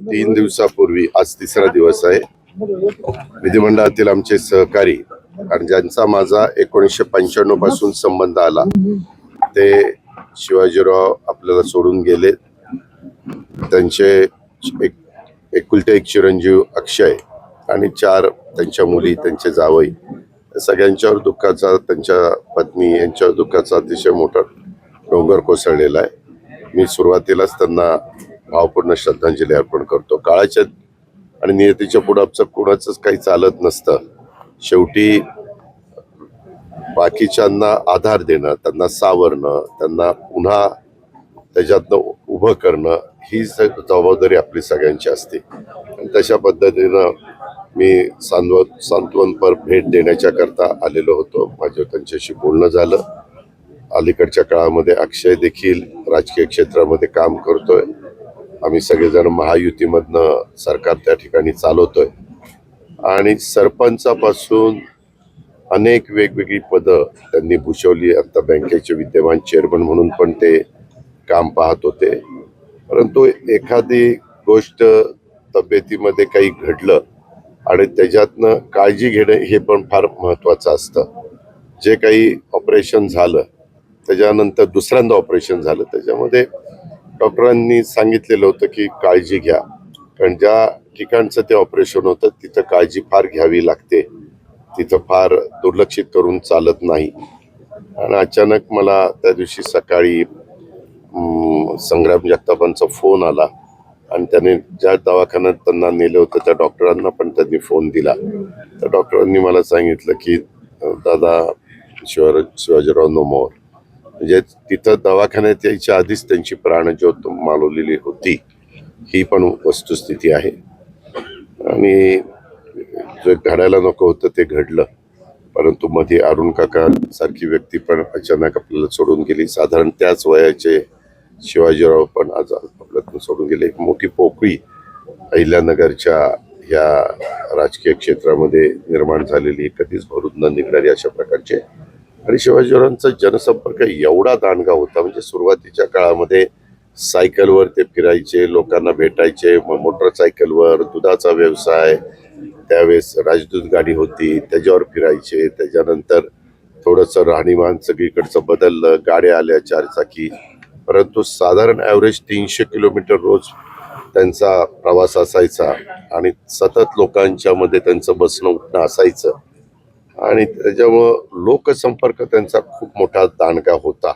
तीन दिवसापूर्वी आज तिसरा दिवस आहे. विधिमंडळातील आमचे सहकारी आणि ज्यांचा माझा एकोणीसशे पंच्याण्णवपासून संबंध आला ते शिवाजीराव आपल्याला सोडून गेले. त्यांचे एक एकुलते एक चिरंजीव अक्षय आणि चार त्यांच्या मुली त्यांचे जावई. सगळ्यांच्यावर दुःखाचा त्यांच्या पत्नी यांच्यावर दुःखाचा अतिशय मोठा डोंगर कोसळलेला आहे. मी सुरुवातीलाच त्यांना भावपूर्ण श्रद्धांजली अर्पण करतो. काळाच्या आणि नियतीच्या पुढं आमचं कुणाचंच काही चालत नसतं. शेवटी बाकीच्यांना आधार देणं त्यांना सावरणं त्यांना पुन्हा त्याच्यातनं उभं करणं ही जबाबदारी आपली सगळ्यांची असते. आणि तशा पद्धतीनं मी सांत्व सांत्वनपर भेट देण्याच्या करता आलेलो होतो. माझं त्यांच्याशी बोलणं झालं. अलीकडच्या काळामध्ये अक्षय देखील राजकीय क्षेत्रामध्ये काम करतोय. आम्ही सगळेजण महायुतीमधनं सरकार त्या ठिकाणी चालवतोय. आणि सरपंचापासून अनेक वेगवेगळी पदं त्यांनी भूषवली. आता बँकेचे विद्यमान चेअरमन म्हणून पण ते काम पाहत होते. परंतु एखादी गोष्ट तब्येतीमध्ये काही घडलं आणि त्याच्यातनं काळजी घेणं हे पण फार महत्त्वाचं असतं. जे काही ऑपरेशन झालं त्याच्यानंतर दुसऱ्यांदा ऑपरेशन झालं त्याच्यामध्ये डॉक्टरांनी सांगितलेलं होतं की काळजी घ्या. कारण ज्या ठिकाणचं ते ऑपरेशन होतं तिथं काळजी फार घ्यावी लागते. तिथं फार दुर्लक्षित करून चालत नाही. आणि अचानक मला त्या दिवशी सकाळी संग्राम जगतापांचा फोन आला. आणि त्याने ज्या दवाखान्यात त्यांना नेलं होतं त्या डॉक्टरांना पण त्यांनी फोन दिला. त्या डॉक्टरांनी मला सांगितलं की दादा शिवराज शिवाजीराव नोमोर म्हणजे तिथं दवाखान्यात यायच्या आधीच त्यांची प्राणज्योत मालवलेली होती. ही पण वस्तुस्थिती आहे. आणि जे घडायला नको होतं ते घडलं. परंतु मध्ये अरुण काका सारखी व्यक्ती पण अचानक आपल्याला सोडून गेली. साधारण त्याच वयाचे शिवाजीराव पण आज आपल्यातून सोडून गेले. एक मोठी पोकळी अहिल्यानगरच्या ह्या राजकीय क्षेत्रामध्ये निर्माण झालेली. कधीच भरून न निघणारी अशा प्रकारचे आणि शिवाजीरावांचा जनसंपर्क एवढा दांडगा होता म्हणजे सुरुवातीच्या काळामध्ये सायकलवर ते फिरायचे लोकांना भेटायचे मग मोटरसायकलवर दुधाचा व्यवसाय त्यावेळेस राजदूत गाडी होती त्याच्यावर फिरायचे त्याच्यानंतर थोडंसं राहणीमान सगळीकडचं बदललं गाड्या आल्या चारचाकी. परंतु साधारण ॲव्हरेज तीनशे किलोमीटर रोज त्यांचा प्रवास असायचा आणि सतत लोकांच्या मध्ये त्यांचं बसणं उठणं असायचं. आणि त्याच्यामुळं लोकसंपर्क त्यांचा खूप मोठा दांडगा होता.